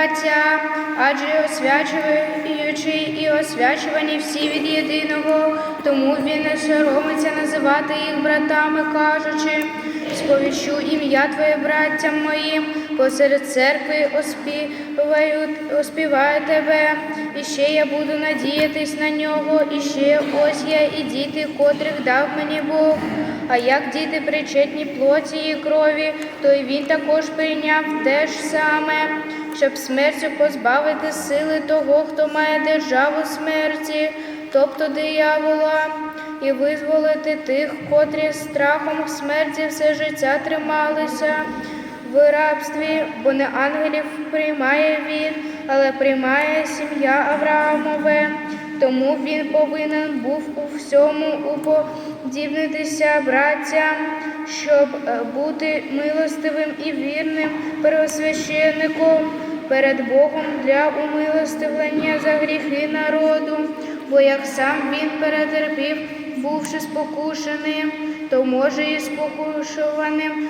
Браття, адже освячуючи і освячувані всі від єдиного, тому він не соромиться називати їх братами, кажучи, сповіщу ім'я Твоє браттям моїм, посеред церкви оспіваю, оспіваю тебе, і ще я буду надіятись на нього, і ще ось я і діти, котрих дав мені Бог. А як діти причетні плоті і крові, то й він також прийняв те ж саме, щоб смертю позбавити сили того, хто має державу смерті, тобто диявола, і визволити тих, котрі страхом смерті все життя трималися в рабстві, бо не ангелів приймає він, але приймає сім'я Авраамове. Тому він повинен був у всьому уподібнитися браттям, щоб е, бути милостивим і вірним первосвященником перед Богом для умилостивлення за гріхи народу, бо як сам він перетерпів, бувши спокушеним, то може і спокушуваним